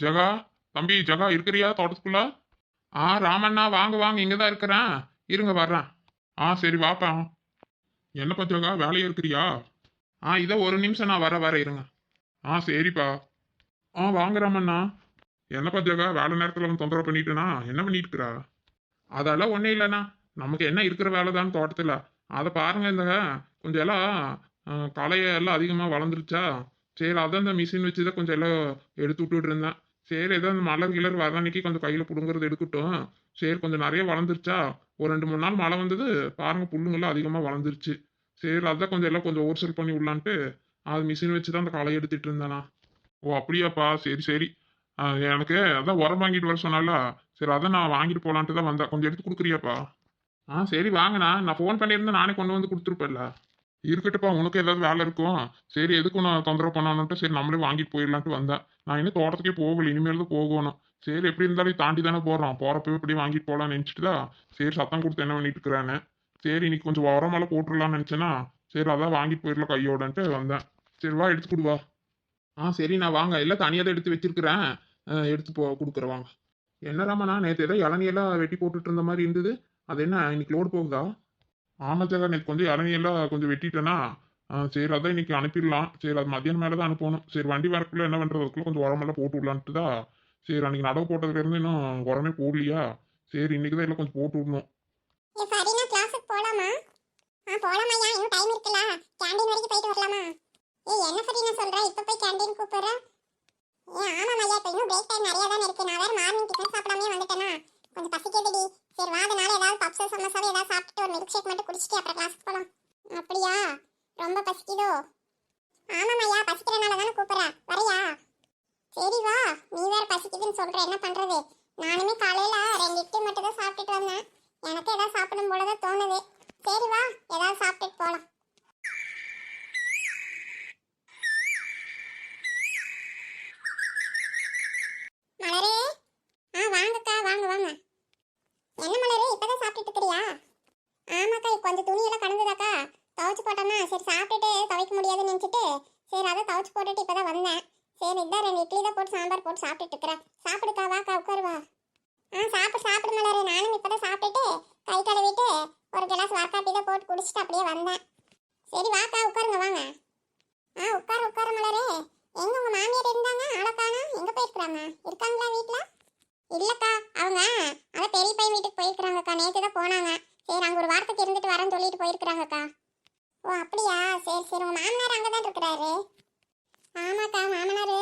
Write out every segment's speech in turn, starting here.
ஜகா தம்பி ஜகா இருக்கிறியா தோட்டத்துக்குள்ள? ஆ ராமண்ணா வாங்க வாங்க இங்கே தான் இருக்கிறேன். இருங்க வர்றேன். ஆ சரி வாப்பா. என்னப்பா ஜகா வேலையே இருக்கிறியா? ஆ இதோ ஒரு நிமிஷம் நான் வர வர இருங்க. ஆ சரிப்பா. ஆ வாங்க ராமண்ணா. என்னப்பா ஜகா வேலை நேரத்தில் வந்து தொந்தரவு பண்ணிட்டுனா? என்ன பண்ணிட்டு இருக்கிறா அதெல்லாம் ஒன்றும் இல்லைண்ணா. நமக்கு என்ன இருக்கிற வேலை தான் தோட்டத்தில். அதை பாருங்க இந்த கொஞ்சம் எல்லாம் களையெல்லாம் எல்லாம் அதிகமாக வளர்ந்துருச்சா? சரி அதான் இந்த மிஷின் வச்சு தான் கொஞ்சம் எல்லாம் எடுத்து விட்டுட்டு இருந்தேன். சரி ஏதோ அந்த மலர் கிளர் வரன்னைக்கு கொஞ்சம் கையில் பிடுங்குறது எடுக்கட்டும். சரி கொஞ்சம் நிறைய வளர்ந்துருச்சா? ஒரு ரெண்டு மூணு நாள் மழை வந்தது பாருங்க புல்லுங்கெல்லாம் அதிகமாக வளர்ந்துருச்சு. சரி அதான் கொஞ்சம் எல்லாம் கொஞ்சம் ஓர்சல் பண்ணி விடலான்ட்டு அது மிஷின் வச்சு தான் அந்த களை எடுத்துட்டு இருந்தேனா. ஓ அப்படியாப்பா சரி சரி. எனக்கு அதான் உரம் வாங்கிட்டு வர சொன்னால சரி அதான் நான் வாங்கிட்டு போகலான்ட்டு தான் வந்தேன். கொஞ்சம் எடுத்து கொடுக்குறியாப்பா? ஆ சரி வாங்கண்ணா. நான் ஃபோன் பண்ணியிருந்தேன் நானே கொண்டு வந்து கொடுத்துருப்பேன்ல. இருக்கட்டுப்பா உனக்கு ஏதாவது வேலை இருக்கும் சரி எதுக்கு நான் தொந்தரவு பண்ணணுன்ட்டு சரி நம்மளே வாங்கிட்டு போயிடலான்ட்டு வந்தேன். நான் இன்னும் தோட்டத்துக்கே போகல இனிமேல் தான் போகணும். சரி எப்படி இருந்தாலும் தாண்டி தானே போகிறோம் போகிறப்ப இப்படி வாங்கிட்டு போகலான்னு நினச்சிட்டு தான் சரி சத்தம் கொடுத்து என்ன பண்ணிட்டு இருக்கிறானு சரி இன்னைக்கு கொஞ்சம் உரமெல்லாம் போட்டுடலாம்னு நினச்சேன்னா சரி அதான் வாங்கிட்டு போயிடலாம் கையோடன்ட்டு வந்தேன். சரி வா எடுத்து கொடுவா ஆ சரி நான் வாங்க. எல்லாம் தனியாக தான் எடுத்து வச்சிருக்கிறேன். எடுத்து போ கொடுக்குறேன் வாங்க. என்ன ராமண்ணா நேற்று ஏதோ இளநியெல்லாம் வெட்டி போட்டுட்டு இருந்த மாதிரி இருந்தது. அது என்ன இன்னைக்கு லோடு போகுதா? ஆமா ஜகா நேற்று கொஞ்சம் இளநியெல்லாம் கொஞ்சம் வெட்டிட்டேனா ஆ, சரி அதான் இன்னைக்கு அனுப்பிடலாம். சரி அது மதியானம் மேலே தான் அனுப்பணும். சரி வண்டி வரக்குள்ள என்ன பண்ணுறதுக்குள்ள கொஞ்சம் உரமெல்லாம் போட்டு விடலான்ட்டு தான் சரி அன்னைக்கு நடவு போட்டதுலேருந்து இன்னும் உரமே போடலையா? சரி இன்னைக்கு தான் எல்லாம் கொஞ்சம் போட்டு விடணும். ஏ ஃபரினா போலாமா? ஆ இன்னும் டைம் இருக்குல்ல. கேண்டீன் வரைக்கும் போயிட்டு வரலாமா? ஏய் என்ன ஃபரினா சொல்ற? இப்ப போய் கேண்டீன் கூப்பிடுற? ஏ ஆமாம்மா இப்போ இன்னும் பிரேக் டைம் நிறையா தான் இருக்கு. நான் வேறு மார்னிங் டிஃபன் சாப்பிடாமே வந்துட்டேனா. கொஞ்சம் பசிக்குதுடி. சரி வா அதனால ஏதாவது பப்ஸ் சமோசாவே ஏதாவது சாப்பிட்டுட்டு ஒரு மில்க் ஷேக் மட்டும் குடிச்சிட்டு அப்புறம் கிளாஸுக்கு போகலாம் அப்படியா? ரொம்ப பசிக்குதோ? ஆமாம்மாய்யா பசிக்கிறனால தானே கூப்பிட்றேன் வரையா? சரி வா நீ வேற பசிக்குதுன்னு சொல்கிற என்ன பண்ணுறது நானுமே காலையில் ரெண்டு இட்லி மட்டும் தான் சாப்பிட்டுட்டு வந்தேன். எனக்கு ஏதாவது சாப்பிடும் போல தான் தோணுது. சரி வா ஏதாவது சாப்பிட்டுட்டு போகலாம் மலரே. ஆ வாங்கக்கா வாங்க வாங்க என்ன மலரே இப்பதான் சாப்பிட்டுட்டு இருக்கிறியா ஆமாக்கா கொஞ்சம் துணியெல்லாம் கடந்ததாக்கா துவைச்சு போட்டோம்னா சரி சாப்பிட்டுட்டு துவைக்க முடியாதுன்னு நினச்சிட்டு சரி அதை துவைச்சு போட்டுட்டு இப்பதான் வந்தேன் சரி இதான் ரெண்டு இட்லி தான் போட்டு சாம்பார் போட்டு சாப்பிட்டுட்டு இருக்கிறேன். சாப்பிடுக்கா வாக்கா உட்காரு வா. ஆ சாப்பிடு சாப்பிடு மலரே. நானும் இப்பதான் சாப்பிட்டுட்டு கை கழுவிட்டு ஒரு கிளாஸ் வரக்காப்பி தான் போட்டு குடிச்சிட்டு அப்படியே வந்தேன். சரி வாக்கா உட்காருங்க வாங்க. ஆ உட்காரு உட்காரு மலரே. எங்க உங்க மாமியார் இருந்தாங்க? ஆளக்கானா எங்க போயிருக்கிறாங்க? இருக்காங்களா வீட்டில் இல்லக்கா அவங்க அதான் பெரிய பையன் வீட்டுக்கு போயிருக்கிறாங்கக்கா. நேற்று தான் போனாங்க. சரி அங்க ஒரு வாரத்துக்கு இருந்துட்டு வரேன்னு சொல்லிட்டு போயிருக்கிறாங்கக்கா. ஓ அப்படியா? சரி சரி. உங்க மாமனார் அங்கே தான் இருக்கிறாரு. ஆமாக்கா மாமனார்.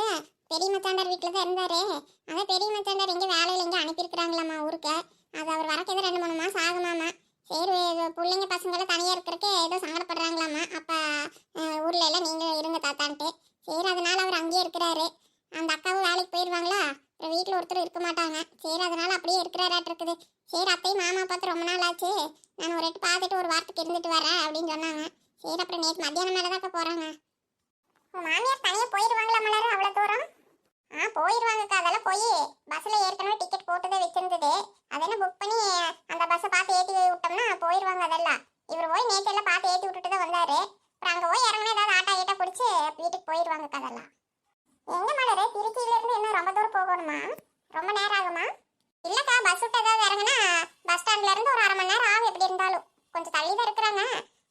பெரிய மச்சாண்டார் வீட்டில் தான் இருந்தாரு. அதான் பெரிய மச்சாண்டார் எங்கே வேலையில் எங்கே அனுப்பியிருக்கிறாங்களாம்மா ஊருக்கு. அது அவர் வரக்கு ஏதோ ரெண்டு மூணு மாதம் ஆகுமாம்மா சரி பிள்ளைங்க பசங்களாம் தனியாக இருக்கிறக்கு ஏதோ சங்கடப்படுறாங்களாம்மா அப்போ ஊரில் எல்லாம் நீங்கள் இருங்க தாத்தான்ட்டு. சரி அதனால் அவர் அங்கேயே இருக்கிறாரு. அந்த அக்காவும் வேலைக்கு போயிடுவாங்களா அப்புறம் வீட்டில் ஒருத்தர் இருக்க மாட்டாங்க. சரி அதனால் அப்படியே இருக்கிறாராட்டு இருக்குது. சரி அத்தையும் மாமா பார்த்து ரொம்ப நாள் ஆச்சு. நான் ஒரு எட்டு பார்த்துட்டு ஒரு வாரத்துக்கு இருந்துட்டு வரேன் அப்படின்னு சொன்னாங்க. சரி அப்புறம் நேற்று மத்தியானம் மேலே தான் போகிறாங்க உன் மாமியார் தனியாக போயிடுவாங்களா மலர் அவ்வளோ தூரம் ஆ போயிடுவாங்கக்கா அதெல்லாம் போய் பஸ்ஸில் ஏற்கனவே டிக்கெட் போட்டு தான் வச்சிருந்தது அதெல்லாம் புக் பண்ணி அந்த பஸ்ஸை பார்த்து ஏற்றி விட்டோம்னா போயிடுவாங்க அதெல்லாம் இவர் போய் நேற்று எல்லாம் பார்த்து ஏற்றி விட்டுட்டு தான் வந்தாரு அப்புறம் அங்கே போய் இறங்கினா ஏதாவது ஆட்டோ கீட்டா பிடிச்சி வீட்டுக்கு போயிடுவாங்கக்கா அதெல்லாம் எங்க மலரு திருச்சியில இருந்து இன்னும் ரொம்ப தூரம் போகணுமா ரொம்ப நேரம் ஆகுமா இல்லக்கா பஸ் விட்டு ஏதாவது இறங்குனா பஸ் ஸ்டாண்ட்ல இருந்து ஒரு அரை மணி நேரம் ஆகும் எப்படி இருந்தாலும் கொஞ்சம் தள்ளி தான் இருக்கிறாங்க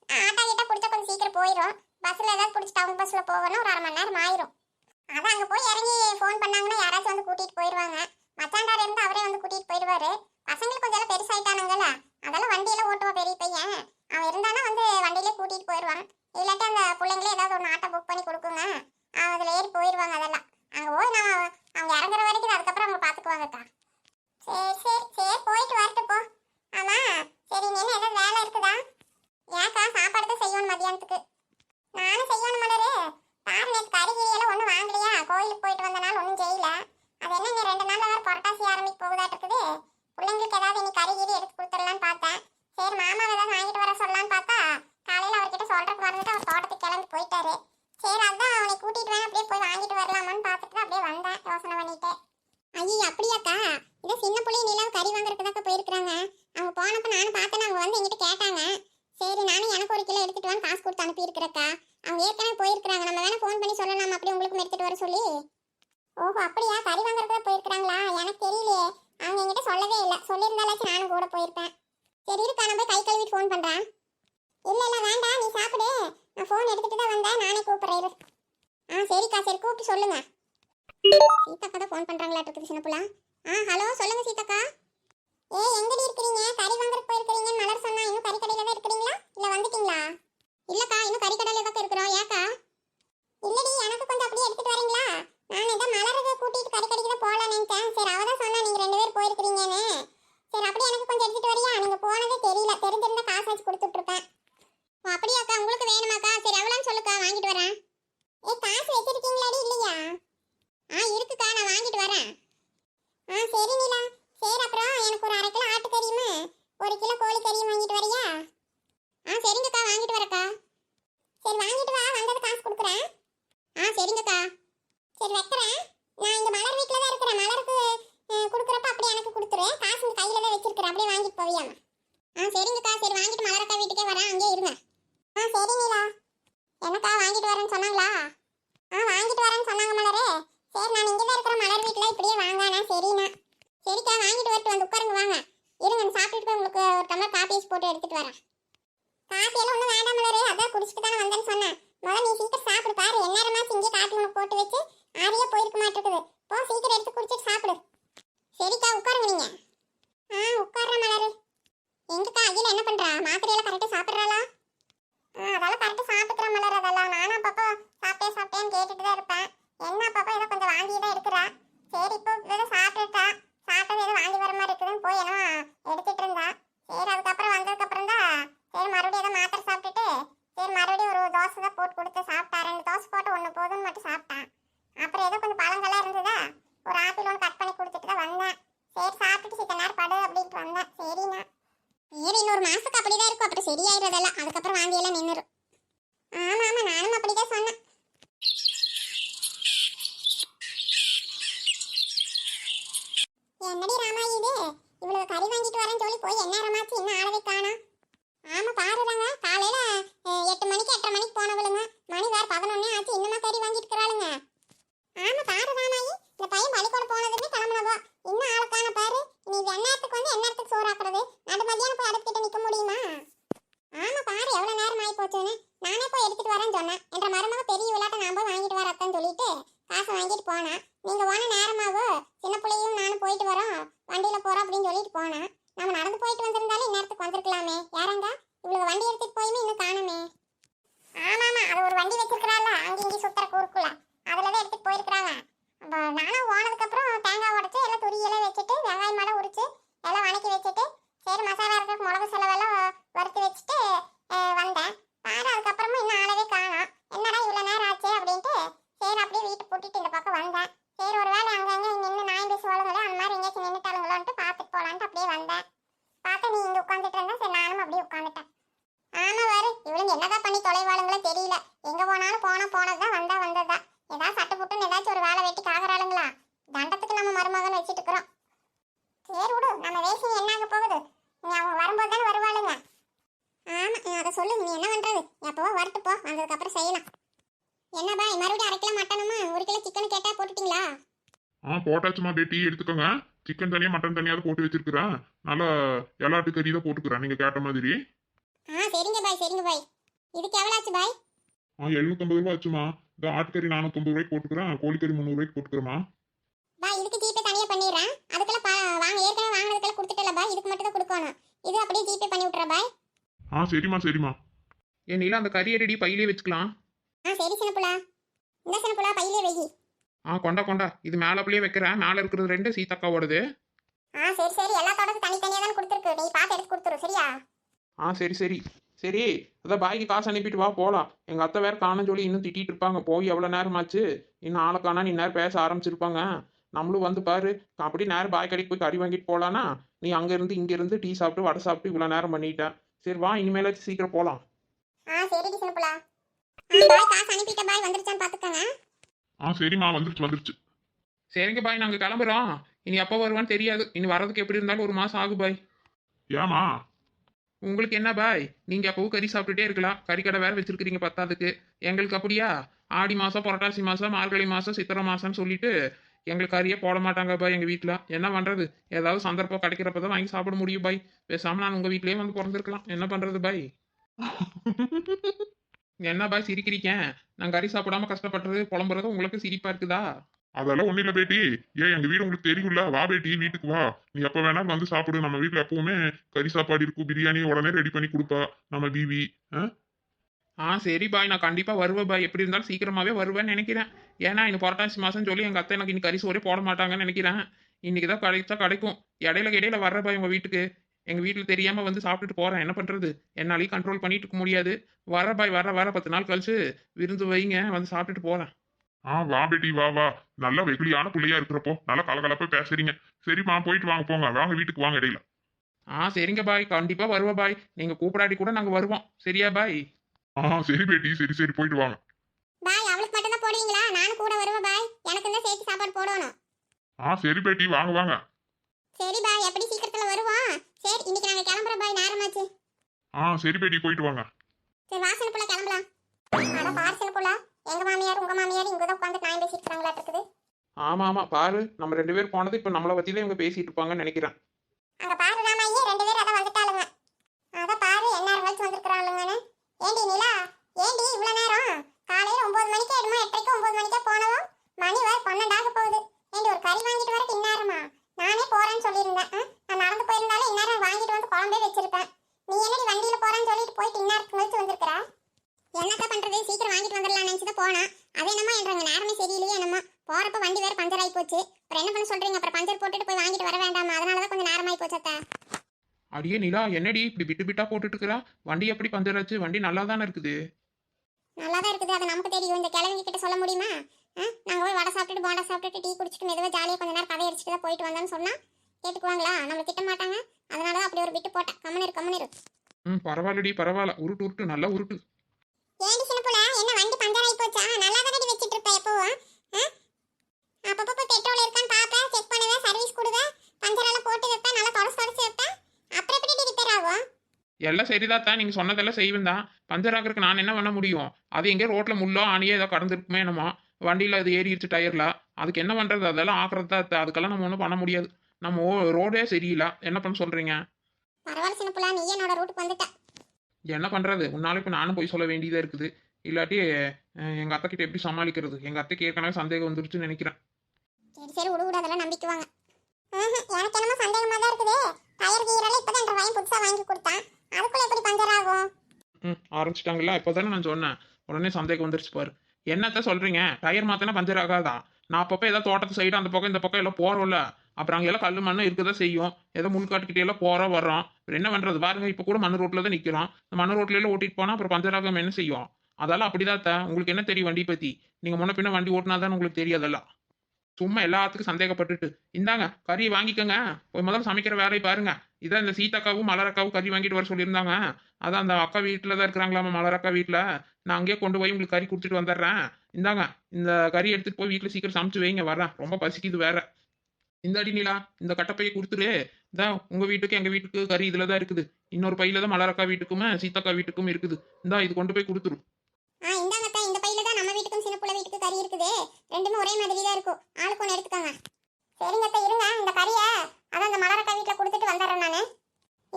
ஆட்டோ கிட்ட பிடிச்சா கொஞ்சம் சீக்கிரம் போயிடும் பஸ்ல ஏதாவது பிடிச்சி டவுன் பஸ்ல போகணும் ஒரு அரை மணி நேரம் ஆயிரும் அதான் அங்க போய் இறங்கி ஃபோன் பண்ணாங்கன்னா யாராச்சும் வந்து கூட்டிட்டு போயிடுவாங்க மச்சாண்டார் இருந்து அவரே வந்து கூட்டிட்டு போயிடுவாரு பசங்களுக்கு கொஞ்சம் எல்லாம் பெருசாயிட்டானுங்கல்ல அதெல்லாம் வண்டியில ஓட்டுவான் பெரிய பையன் அவன் இருந்தானா வந்து வண்டியிலே கூட்டிட்டு போயிடுவான் இல்லாட்டி அந்த பிள்ளைங்களே ஏதாவது ஒரு ஆட்டோ புக் பண்ணி கொடுக்குங்க அவன் அதுல ஏறி போயிடுவாங்க அதெல்லாம் அங்க போய் நான் அவங்க இறங்குற வரைக்கும் அதுக்கப்புறம் அவங்க பாத்துக்குவாங்கக்கா சரி சரி சரி போயிட்டு வரட்டு போ ஆமா சரி நீ என்ன ஏதாவது வேலை இருக்குதா ஏக்கா சாப்பாடு தான் செய்யணும் மதியானத்துக்கு நானும் செய்யணும் மலரு பாரு நேற்று கறிகிரி எல்லாம் ஒன்றும் வாங்கலையா கோயிலுக்கு போயிட்டு வந்தனால ஒன்றும் செய்யல அது என்ன இங்கே ரெண்டு நாள் வேறு புரட்டாசி ஆரம்பிக்க போகுதாட்டு இருக்குது பிள்ளைங்களுக்கு ஏதாவது இன்னைக்கு கறிகிரி எடுத்து கொடுத்துடலான்னு பார்த்தேன் சரி மாமா ஏதாவது வாங்கிட்டு வர சொல்லலான்னு பார்த்தா காலையில் அவர்கிட்ட சொல்றதுக்கு மறந்துட்டு அவர் தோட்டத்துக்கு கிளம்பி போயிட்டாரு. சரி அதான் அவனை கூட்டிட்டு வேணா அப்படியே போய் வாங்கிட்டு வரலாமான்னு பார்த்துட்டு அப்படியே வந்தேன் யோசனை பண்ணிட்டு. ஐயோ அப்படியாக்கா? இதை சின்ன பிள்ளை நிலம் கறி வாங்குறதுக்காக போயிருக்கிறாங்க. அவங்க போனப்ப நானும் பார்த்தேன் அவங்க வந்து எங்கிட்ட கேட்டாங்க. சரி நானும் எனக்கு ஒரு கிலோ எடுத்துட்டு வந்து காசு கொடுத்து அனுப்பியிருக்கிறக்கா. அவங்க ஏற்கனவே போயிருக்கிறாங்க. நம்ம வேணா ஃபோன் பண்ணி சொல்லலாம்? அப்படி உங்களுக்கு எடுத்துட்டு வர சொல்லி. ஓ ஓஹோ அப்படியா? கறி வாங்குறதுக்கு போயிருக்கிறாங்களா? எனக்கு தெரியலையே. அவங்க என்கிட்ட சொல்லவே இல்லை. சொல்லியிருந்தாலாச்சும் நானும் கூட போயிருப்பேன். சரி இருக்கா நான் போய் கை கழுவிட்டு ஃபோன் பண்ணுறேன் இல்லை இல்லை வேண்டாம். நீ சாப்பிடு நான் ஃபோன் எடுத்துட்டு தான் வந்தேன் நானே கூப்பிடுறேன் இரு. ஆ சரிக்கா சரி கூப்பிட்டு சொல்லுங்க. சீதாக்கா தான் ஃபோன் பண்ணுறாங்களா இருக்குது சின்ன ஆ ஹலோ சொல்லுங்க சீதாக்கா. ஏ எங்கடி இருக்கிறீங்க? கறி வாங்குறதுக்கு போயிருக்கிறீங்கன்னு மலர் சொன்னா இன்னும் கறி கடையில தான் இருக்கிறீங்களா? இல்லை வந்துட்டீங்களா? இல்லைக்கா இன்னும் கறி கடையில தான் இருக்கிறோம். ஏக்கா? இல்லடி எனக்கு கொஞ்சம் அப்படியே எடுத்துட்டு வரீங்களா? நான் இதை மலரத கூட்டிட்டு கறி கடைக்கு தான் போகலான்னு நினைச்சேன். சரி அவ தான் சொன்னா நீங்கள் ரெண்டு பேர் போயிருக்கிறீங்கன்னு. சரி அப்படியே எனக்கு கொஞ்சம் எடுத்துட்டு வரியா? நீங்கள் போனதே தெரியல. தெரிஞ்சிருந்தா காசு வச்சு கொடுத்துட்ருப்பேன் ஓ, அப்படியாக்கா உங்களுக்கு வேணுமாக்கா? சரி எவ்வளோன்னு சொல்லுக்கா வாங்கிட்டு வரேன். ஏ காசு வச்சிருக்கீங்களாடி இல்லையா? ஆ இருக்குக்கா நான் வாங்கிட்டு வரேன். ஆ சரி நீலா. சரி அப்புறம் எனக்கு ஒரு அரை கிலோ ஆட்டு கறியுமே? ஒரு கிலோ கோழி கறியும் வாங்கிட்டு வரியா? ஆ சரிங்கக்கா வாங்கிட்டு வரக்கா சரி வாங்கிட்டு வா வந்தது காசு கொடுக்குறேன். ஆ சரிங்கக்கா. சரி வைக்கிறேன். நான் இங்கே மலர் வீட்டில் தான் இருக்கிறேன். மலருக்கு கொடுக்குறப்ப அப்படியே எனக்கு கொடுத்துரு. காசு இங்க கையில் தான் வச்சிருக்கிறேன். அப்படியே வாங்கிட்டு போவியாமா ஆ சரிங்க சரி வாங்கிட்டு மலரக்கா வீட்டுக்கே வரேன் அங்கேயே இருங்க ஆ சரி நீலா என்னக்கா வாங்கிட்டு வரேன்னு சொன்னாங்களா ஆ வாங்கிட்டு வரேன்னு சொன்னாங்க மலரே சரி நான் இங்கே தான் இருக்கிற மலர் வீட்டில் இப்படியே வாங்கண்ணா சரிண்ணா சரிக்கா வாங்கிட்டு வரட்டு வந்து உட்காருங்க வாங்க இருங்க நான் சாப்பிட்டுட்டு போய் உங்களுக்கு ஒரு டம்ளர் காப்பி வச்சு போட்டு எடுத்துட்டு வரேன் காப்பி எல்லாம் ஒன்றும் வேண்டாம் மலரே அதான் குடிச்சிட்டு தானே வந்தேன்னு சொன்னேன் முதல்ல நீ சீக்கிரம் சாப்பிடு பாரு எந்நேரமாச்சு இங்கே காப்பி உனக்கு போட்டு வச்சு ஆரியே போயிருக்க மாட்டேங்குது போ சீக்கிரம் எடுத்து குடிச்சிட்டு சாப்பிடு சரிக்கா உட்காருங்க நீங்க ஆ உட்கார்ற மலரு எங்கக்கா அகில என்ன பண்றா? மாத்திரையில சரியாயிடுறதெல்லாம் அதுக்கப்புறம் வாந்தி எல்லாம் நின்றுடும் ஆமா ஆமா நானும் அப்படிதான் சொன்னேன் என்னடி ராமா இது இவ்வளவு கறி வாங்கிட்டு வரேன்னு சொல்லி போய் என்ன நேரமாச்சு இன்னும் ஆளவே காணோம் ஆமா பாருறாங்க காலையில அஹ், எட்டு மணிக்கு எட்டரை மணிக்கு போனவளுங்க மணி வேற பதினொன்னே ஆச்சு இன்னுமா கறி வாங்கிட்டு இருக்கிறாளுங்க ஆமா பாரு ராமாயி இந்த பையன் பள்ளிக்கூடம் போனதுமே கிளம்புனவோ இன்னும் ஆளுக்கான பாரு நீ எந்நேரத்துக்கு வந்து எந்நேரத்துக்கு சோறாக்குறது நடு மதியானம் போய் அடுத்துக்கிட்ட நிக்க முடியுமா ஆமா பாரு எவ்வளவு நேரம் ஆகி போச்சுன்னு நானே போய் எடுத்துட்டு வரேன்னு சொன்னேன் என்ற மருமக பெரிய விளையாட்டை நான் போய் வாங்கிட்டு வர அத்தான்னு சொல்லிட்டு காசை வாங்கிட்டு போனேன் நீங்க போன நேரமாவோ சின்ன பிள்ளையும் நானும் போயிட்டு வரோம் வண்டியில போறோம் அப்படின்னு சொல்லிட்டு போனேன் நம்ம நடந்து போயிட்டு வந்திருந்தாலும் இந்நேரத்துக்கு வந்திருக்கலாமே யாரங்க இவ்வளவு வண்டி எடுத்துட்டு போயுமே இன்னும் காணுமே ஆமாமா அது ஒரு வண்டி வச்சிருக்கிறாள் அங்க இங்க சுத்தர கூறுக்குள்ள அதுலதான் எடுத்துட்டு போயிருக்கிறாங்க அப்ப போனதுக்கப்புறம் தேங்காய் உடச்சி எல்லாம் துரியெல்லாம் வச்சுட்டு வெங்காயம் மேலே உரிச்சு எல்லாம் வணக்கி வச்சுட்டு சரி மசாலா இருக்கிற மிளகு செலவெல்லாம் வறுத்து வச்சுட்டு அஹ், வந்தேன் பாரு அதுக்கப்புறமா இன்னும் ஆளவே காணோம் என்னடா இவ்வளவு நேரம் ஆச்சு அப்படின்ட்டு சரி அப்படியே வீட்டு பூட்டிட்டு இந்த பக்கம் வந்தேன் சரி ஒரு வேளை அங்கங்க நின்று நாய் பேசுவாளுங்களோ அந்த மாதிரி எங்கேயாச்சும் நின்றுட்டாளுங்களோன்ட்டு பார்த்துட்டு போலான்ட்டு அப்படியே வந்தேன் பார்த்தா நீ இங்க உட்காந்துட்டு இருந்தா சரி நானும் அப்படியே உட்காந்துட்டேன் ஆமா வரு இவளுங்க என்னதான் பண்ணி தொலைவாளுங்களோ தெரியல எங்க போனாலும் போனா போனதுதான் வந்தா வந்ததா ஏதாவது சட்டை புட்டுன்னு ஏதாச்சும் ஒரு வேலை வெட்டி காக்குறாளுங்களா தண்டத்துக்கு நம்ம மருமகன் வச்சுட்டு இருக்கிறோம் சரி விடு நம்ம வேசி என்ன ஆக போகுது நீ அவங்க வரும்போது தானே வருவாளுங்க ஆமா நீ அதை சொல்லு நீ என்ன பண்றது எப்பவோ வரட்டு போ வந்ததுக்கு அப்புறம் செய்யலாம் என்ன பாய் மறுபடியும் அரை கிலோ மட்டனுமா ஒரு கிலோ சிக்கன் கேட்டா போட்டுட்டீங்களா ஆ போட்டாச்சுமா பேட்டி? எடுத்துக்கோங்க. சிக்கன் தனியாக மட்டன் தனியாக போட்டு வச்சிருக்கிறேன் நல்லா எல்லாட்டு கறி தான் போட்டுக்கிறேன் நீங்கள் கேட்ட மாதிரி. ஆ சரிங்க பாய் சரிங்க பாய். இதுக்கு எவ்வளோ பாய்? ஆ எழுநூத்தம்பது ரூபா ஆச்சுமா. இந்த ஆட்டுக்கறி நானூற்றம்பது ரூபாய்க்கு போட்டுக்கிறேன் கோழிக்கறி முந்நூறுபாய்க்கு போட்டுக்கிறேம்மா. பாய் இதுக்கு ஜிபே தனியாக பண்ணிடுறேன். அதுக்கெல்லாம் வாங்க ஏற்கனவே வாங்கினதுக்கெல்லாம் கொடுத்துட்டல பாய். இதுக்கு மட்டும் தான் கொடுக்கணும். இது அப்படியே ஜிபே பண்ணி விட்றேன் பாய். ஆ சரிம்மா சரிம்மா. என் நீல அந்த கறி ரெடி பையிலே வச்சுக்கலாம். ஆ சரி சின்னப்புலா இந்த சின்னப்புலா பையிலே வை. ஆ கொண்டா கொண்டா. இது மேலே அப்படியே வைக்கிறேன். மேலே இருக்கிறது ரெண்டு சீதாக்காவோடது ஆ சரி சரி. எல்லாத்தோட தனித்தனியாக தான் கொடுத்துருக்கு. நீ பார்த்து எடுத்து கொடுத்துரு சரியா? ஆ சரி சரி. சரி அதான் பாய்க்கு காசு அனுப்பிட்டு வா போகலாம் எங்கள் அத்தை வேற காணும் சொல்லி இன்னும் திட்டிட்டு இருப்பாங்க. போய் எவ்வளோ நேரமாச்சு? இன்னும் ஆளை காணா நீ நேரம் பேச ஆரம்பிச்சிருப்பாங்க. நம்மளும் வந்து பாரு அப்படி நேரம் பாய் கடைக்கு போய் கறி வாங்கிட்டு போகலான்னா நீ அங்கேருந்து இங்கேருந்து டீ சாப்பிட்டு வடை சாப்பிட்டு இவ்வளோ நேரம் பண்ணிட்டேன் சரி வா இனிமேலாச்சும் சீக்கிரம் போகலாம் ஆ ஆ பாய் காசு அனுப்பிட்ட பாய் வந்துருச்சான்னு பார்த்துக்கங்க ஆ சரிம்மா வந்துருச்சு வந்துருச்சு. சரிங்க பாய் நாங்கள் கிளம்புறோம். இனி எப்போ வருவான்னு தெரியாது. இனி வர்றதுக்கு எப்படி இருந்தாலும் ஒரு மாதம் ஆகும் பாய். ஏமா உங்களுக்கு என்ன பாய்? நீங்க எப்பவும் கறி சாப்பிட்டுட்டே இருக்கலாம். கறி கடை வேற வச்சிருக்கிறீங்க பத்தாதுக்கு. எங்களுக்கு அப்படியா? ஆடி மாசம் புரட்டாசி மாசம் மார்கழி மாசம் சித்திரை மாசம்னு சொல்லிட்டு எங்களுக்கு கறியே போட மாட்டாங்க பாய் எங்கள் வீட்டில் என்ன பண்ணுறது ஏதாவது சந்தர்ப்பம் கிடைக்கிறப்ப தான் வாங்கி சாப்பிட முடியும் பாய். பேசாமல் நான் உங்கள் வீட்லேயே வந்து பிறந்திருக்கலாம். என்ன பண்ணுறது பாய்? என்ன பாய் சிரிக்கிறீங்க? நான் கறி சாப்பிடாம கஷ்டப்படுறது புலம்புறது உங்களுக்கு சிரிப்பா இருக்குதா? அதெல்லாம் ஒண்ணு இல்ல பேட்டி. ஏன் எங்க வீடு உங்களுக்கு தெரியும்ல? வா பேட்டி வீட்டுக்கு வா. நீ எப்ப வேணாலும் வந்து சாப்பிடு. நம்ம வீட்ல எப்பவுமே கறி சாப்பாடு இருக்கும். பிரியாணி உடனே ரெடி பண்ணி கொடுப்பா. நம்ம பிவி ஆ? சரி பாய். நான் கண்டிப்பா வருவேன் பாய். எப்படி இருந்தாலும் சீக்கிரமாவே வருவேன்னு நினைக்கிறேன். ஏன்னா இன்னும் புரட்டாசி மாசம் சொல்லி எங்க அத்தை எனக்கு இன்னைக்கு கறி சோறே போட மாட்டாங்கன்னு நினைக்கிறேன். இன்னைக்கு தான் கிடைச்சா கிடைக்கும். இடையில இடையில வர்ற பாய் உங்க வீட்டுக்கு. எங்க வீட்டுல தெரியாம வந்து சாப்பிட்டுட்டு போறேன். என்ன பண்றது? என்னாலையும் கண்ட்ரோல் பண்ணிட்டு இருக்க முடியாது. வர பாய் வர வர பத்து நாள் கழிச்சு விருந்து வைங்க. வந்து சாப்பிட்டுட்டு போறேன். ஆ வா பேட்டி வா வா. நல்ல வெகுளியான பிள்ளையா இருக்கிறப்போ. நல்லா கலகலப்பா பேசுறீங்க. சரிம்மா போயிட்டு வாங்க போங்க. வாங்க வீட்டுக்கு வாங்க இடையில. ஆ சரிங்க பாய். கண்டிப்பா வருவேன் பாய். நீங்க கூப்பிடாட்டி கூட நாங்க வருவோம். சரியா பாய்? ஆ சரி பேட்டி. சரி சரி. போயிட்டு வாங்க. பாய் அவளுக்கு மட்டும் தான் போடுவீங்களா? நானும் கூட வருவேன் பாய். எனக்கு தான் சேர்த்து சாப்பாடு போடணும். ஆ சரி பேட்டி. வாங்க வாங்க. சரி பாய். எப்படி சீக்கிரத்துல வருவோம் சரி இன்னைக்கு நாங்க கிளம்புறோம் பாய். நேரமாச்சு. ஆ சரி பேட்டி போயிட்டு வாங்க. சரி வாசல் புள்ள கிளம்பலாம். அட பார்சல் புள்ள எங்க மாமியார் உங்க மாமியார் இங்க தான் உட்காந்து நான் பேசிட்டு இருக்காங்களா இருக்குது. ஆமா ஆமா. பாரு நம்ம ரெண்டு பேர் போனது இப்ப நம்மளை பத்தியில இவங்க பேசிட்டு இருப்பாங்கன்னு நினைக்கிறேன். அங்க பாரு ராமையே ரெண்டு பேரும் அதான் வந்துட்டாளுங்க அத பாரு என்ன கழிச்சு வந்திருக்கிறாளுங்கன்னு ஏண்டி நிலா ஏண்டி இவ்வளவு நேரம் காலையில ஒன்பது மணிக்கு எடுமா எட்டரைக்கு ஒன்பது மணிக்கே போனவும் மணி வர பன்னெண்டாக போகுது ஏண்டி ஒரு கறி வாங்கிட்டு வர இந்நேரமா நானே போறேன்னு சொல்லியிருந்தேன் ஆ? நான் நடந்து போயிருந்தாலும் இந்நேரம் வாங்கிட்டு வந்து குழம்பே வச்சிருப்பேன் நீ என்னடி வண்டியில போறேன்னு சொல்லிட்டு போயிட்டு இந்நேரம் கழிச்சு வந்திருக்கிற என்னத்த பண்றது சீக்கிரம் வாங்கிட்டு வந்துடலாம் நினைச்சுட்டு போனா அது என்னமோ என்றாங்க நேரமே சரியில்லையே என்னமோ போறப்ப வண்டி வேற பஞ்சர் ஆகி போச்சு அப்புறம் என்ன பண்ண சொல்றீங்க அப்புறம் பஞ்சர் போட்டுட்டு போய் வாங்கிட்டு வர வேண்டாமா அதனாலதான் கொஞ்சம் நேரமாயி போச்சு அத்தை அடியே நிலா என்னடி இப்படி பிட்டு பிட்டா போட்டுட்டு இருக்கிறா வண்டி எப்படி பஞ்சர் ஆச்சு வண்டி நல்லா தானே இருக்குது. நல்லா தான் இருக்குது. அது நமக்கு தெரியும். இந்த கிழவங்க கிட்ட சொல்ல முடியுமா? ஆ? நாங்க போய் வடை சாப்பிட்டுட்டு போண்டா சாப்பிட்டுட்டு டீ குடிச்சிட்டு மெதுவாக ஜாலியாக கொஞ்ச நேரம் கதை அடிச்சுட்டு தான் போயிட்டு வந்தோம்னு சொன்னா கேட்டுக்குவாங்களா? நம்மள திட்ட மாட்டாங்க. அதனால தான் அப்படி ஒரு விட்டு போட்டேன். கம்மனிரு கம்மனிரு ம் பரவாயில்லடி பரவாயில்ல. உருட்டு உருட்டு நல்லா உருட்டு. ஏண்டி சின்ன புள்ள? என்ன வண்டி பஞ்சர் ஆகி போச்சா? நல்லா தானடி வச்சிட்டு இருப்ப எப்பவும்? அப்பப்போ பெட்ரோல் இருக்கான்னு பார்ப்பேன் செக் பண்ணுவேன். சர்வீஸ் கொடுவேன் பஞ்சர் எல்லாம் போட்டு வைப்பேன் நல்லா தொடச்சு தொடச்சு வைப்பேன் அப்புறம் எப்படி ரிப்பேர் ஆகும் எல்லாம் சரிதான் நீங்க சொன்னதெல்லாம் செய்வேன் தான் பஞ்சர் ஆகிறதுக்கு நான் என்ன பண்ண முடியும்? அது எங்கேயோ ரோட்ல முள்ளோ ஆணியோ ஏதோ கடந்திருக்குமே என்னமோ. வண்டியில அது ஏறிடுச்சு டயர்ல. அதுக்கு என்ன பண்றது? அதெல்லாம் ஆக்குறது தான். அதுக்கெல்லாம் நம்ம ஒன்றும் பண்ண முடியாது. நம்ம ரோடே சரியில்லை. என்ன பண்ண வந்துட்ட. என்ன பண்றது? உன்னால இப்ப நானும் போய் சொல்ல வேண்டியதா இருக்குது. இல்லாட்டி அஹ், எங்க அத்தை கிட்ட எப்படி சமாளிக்கிறது? எங்க அத்தைக்கு ஏற்கனவே சந்தேகம் வந்துருச்சுன்னு நினைக்கிறேன். சரி சரி. விடு விடு அதெல்லாம் நம்பிக்குவாங்க. எனக்கு என்னமோ சந்தேகமா தான் இருக்குது. டயர் கீரெல்லாம் என்ற பையன் புதுசா வாங்கி கொடுத்தான். அதுக்குள்ள எப்படி பஞ்சர் ஆகும் ம் ஆரம்பிச்சிட்டாங்களா? இப்போதானே நான் சொன்னேன். உடனே சந்தேகம் வந்துருச்சு பாரு. என்னத்த சொல்றீங்க? டயர் மாத்தினா பஞ்சர் ஆகாதா நான் அப்பப்போ ஏதாவது தோட்டத்து சைடு அந்த பக்கம் இந்த பக்கம் எல்லாம் போறோம்ல. அப்புறம் அங்கே எல்லாம் கல் மண்ணு இருக்கதான் செய்யும். ஏதோ முன்காட்டுக்கிட்டே எல்லாம் போறோம் வர்றோம். அப்புறம் என்ன பண்றது? பாருங்க இப்போ கூட மண் ரோட்ல தான் நிக்கிறோம். இந்த மண் ரோட்ல எல்லாம் ஓட்டிட்டு போனா அப்புறம் பஞ்சர் ஆகாம என்ன செய்யும்? அதெல்லாம் அப்படிதான் உங்களுக்கு என்ன தெரியும் வண்டி பத்தி? நீங்க முன்ன பின்ன வண்டி ஓட்டினா தான் உங்களுக்கு தெரியாதெல்லாம் சும்மா எல்லாத்துக்கும் சந்தேகப்பட்டுட்டு இந்தாங்க கறி வாங்கிக்கோங்க போய் முதல்ல சமைக்கிற வேலையை பாருங்க. இதான் இந்த சீதாக்காவும் மலரக்காவும் கறி வாங்கிட்டு வர சொல்லியிருந்தாங்க. அதான் அந்த அக்கா வீட்டில் தான் இருக்கிறாங்களாமா மலரக்கா வீட்டில் நான் அங்கேயே கொண்டு போய் உங்களுக்கு கறி கொடுத்துட்டு வந்துடுறேன். இந்தாங்க இந்த கறி எடுத்துட்டு போய் வீட்டில் சீக்கிரம் சமைச்சு வைங்க வரேன். ரொம்ப பசிக்குது வேற. இந்த அடி நிலா இந்த கட்டப்பையை கொடுத்துரு. இதான் உங்க வீட்டுக்கு எங்க வீட்டுக்கு கறி இதுல தான் இருக்குது. இன்னொரு பையில தான் மலரக்கா வீட்டுக்கும் சீதாக்கா வீட்டுக்கும் இருக்குது. இந்தா இது கொண்டு போய் கொடுத்துரு. இந்த பையில தான் நம்ம வீட்டுக்கும் சின்ன வீட்டுக்கு கறி இருக்குது. ரெண்டுமே ஒரே மாதிரி தான் இருக்கும். ஆளுக்கு ஒன்று எடுத்துக்கோங்க. சரிங்க அத்தை இருங்க. இந்த கறியை அதான் இந்த மலரக்கா வீட்டில் கொடுத்துட்டு வந்துடுறேன் நான்.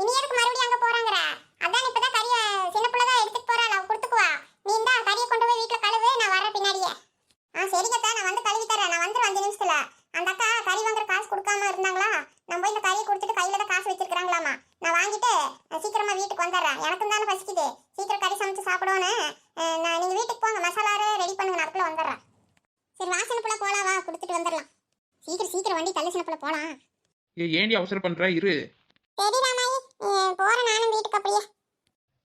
இனி எதுக்கு மறுபடியும் அங்கே போகிறாங்கிற அதான் இப்பதான் கறியை சின்ன பிள்ளை தான் எடுத்துட்டு போகிறாள் அவ கொடுத்துக்குவா நீ இந்த கறியை கொண்டு போய் வீட்டில் கழுவு. நான் வர பின்னாடியே. ஆ சரிங்க அத்தா. நான் வந்து கழுவி தரேன். நான் வந்துடும் அஞ்சு நிமிஷத்தில். அந்த அக்கா கறி வாங்குற காசு கொடுக்காம இருந்தாங்களா? நான் போய் இந்த கறியை கொடுத்துட்டு கையில தான் காசு வச்சிருக்கிறாங்களாமா? நான் வாங்கிட்டு சீக்கிரமாக சீக்கிரமா வீட்டுக்கு வந்துடுறேன். எனக்கும் தானே பசிக்குது. சீக்கிரம் கறி சமைச்சு சாப்பிடுவோன்னு நான் நீங்கள் வீட்டுக்கு போங்க. மசாலா ரெடி பண்ணுங்க. நான் வந்துடுறேன். சரி வாசனை புள்ள போலாம் வா கொடுத்துட்டு வந்துடலாம். சீக்கிரம் சீக்கிரம் வண்டி தள்ளி சின்ன புள்ள போலாம். ஏ ஏண்டி அவசரம் பண்ற? இரு. சரி ராமாயி போறேன் நானும் வீட்டுக்கு அப்படியே.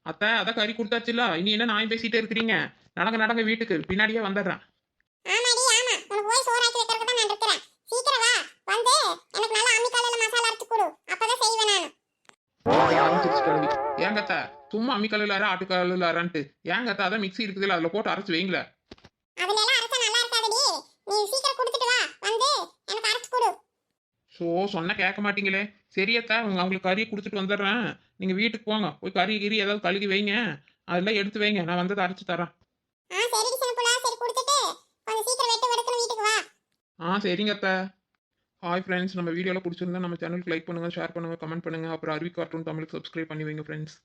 அத்தை அதான் கறி கொடுத்தாச்சுல இனி என்ன நான் பேசிட்டே இருக்கிறீங்க? நடங்க நடங்க வீட்டுக்கு. பின்னாடியே வந்துடுறேன். ஆமாடி ஆமா. உனக்கு போய் சோறாக்கி வைக்கிறதுக்கு தான் நான் இருக்கிறேன். சீக்கிரம் வா. வந்து எனக்கு நல்லா அம்மிக்காலையில மசாலா அரைச்சு கொடு. அப்பதான் செய்வேன் நான். ஏங்க அத்தை சும்மா அம்மிக்கல்லில் அரை ஆட்டுக்கல்லில் அரைன்ட்டு. ஏங்க அத்தை அதான் மிக்ஸி இருக்குதுல்ல அதில் போட்டு அரைச்சு வைங்களேன். அதுல எல்லாம் அரைச்சா நல்லா இருக்காதடி நீ சீக்கிரம் கொடுத்துட்டு வா. வந்து எனக்கு அரைச்சு கொடு. ஸோ சொன்ன கேட்க மாட்டீங்களே. சரியத்தா உங்க அவங்களுக்கு கறியை கொடுத்துட்டு வந்துடுறேன். நீங்கள் வீட்டுக்கு போங்க. போய் கறி கறி ஏதாவது கழுகி வைங்க. அதெல்லாம் எடுத்து வைங்க. நான் வந்ததை அரைச்சு தரேன். ஆ சரிடி சின்ன புள்ள. சரி கொடுத்துட்டு கொஞ்சம் சீக்கிரம் வெட்டு வெடுக்கணும் வீட்டுக்கு வா. ஆ சரிங்க அத்தை ஹாய் ஃப்ரெண்ட்ஸ் நம்ம வீடியோவில் பிடிச்சிருந்தா நம்ம சேனலுக்கு லைக் பண்ணுங்கள் ஷேர் பண்ணுங்கள் கமெண்ட் பண்ணுங்கள் அப்புறம் அருவி கார்ட்டூன் தமிழுக்கு சப்ஸ்கிரைப் பண்ணி வைங்க ஃப்ரெண்ட்ஸ்